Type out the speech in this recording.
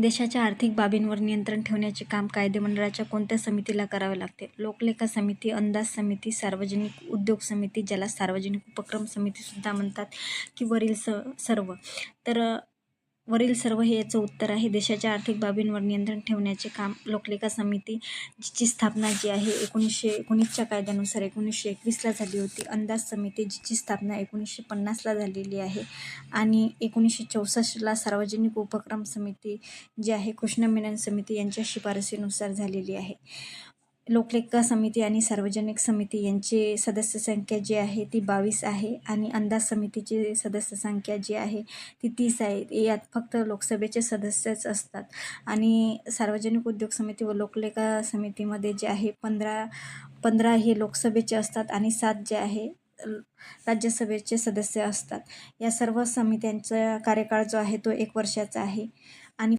देशाच्या आर्थिक बाबींवर नियंत्रण ठेवण्याचे काम कायदेमंडळाच्या कोणत्या समितीला करावे लागते? लोकलेखा समिती अंदाज समिती सार्वजनिक उद्योग समिती ज्याला सार्वजनिक उपक्रम समितीसुद्धा म्हणतात की वरील स सर्व. तर वरील सर्व हे याचं उत्तर आहे. देशाच्या आर्थिक बाबींवर नियंत्रण ठेवण्याचे काम लोकलेखा समिती जिची स्थापना जी आहे एकोणीसशे एकोणीसच्या कायद्यानुसार एकोणीसशे एकवीसला झाली होती. अंदाज समिती जिची स्थापना एकोणीसशे पन्नासला झालेली आहे आणि एकोणीसशे चौसष्टला सार्वजनिक उपक्रम समिती जी आहे कृष्ण मेनन समिती यांच्या शिफारसीनुसार झालेली आहे. लोकलेखा समिती आणि सार्वजनिक समिती यांची सदस्य संख्या जी आहे ती बावीस आहे आणि अंदाज समितीची सदस्य संख्या जी आहे ती तीस आहे. यात फक्त लोकसभेचे सदस्यच असतात. आणि सार्वजनिक उद्योग समिती व लोकलेखा समितीमध्ये जे आहे पंधरा पंधरा हे लोकसभेचे असतात आणि सात जे आहे राज्यसभेचे सदस्य असतात. या सर्व समित्यांचा कार्यकाळ जो आहे तो एक वर्षाचा आहे. आणि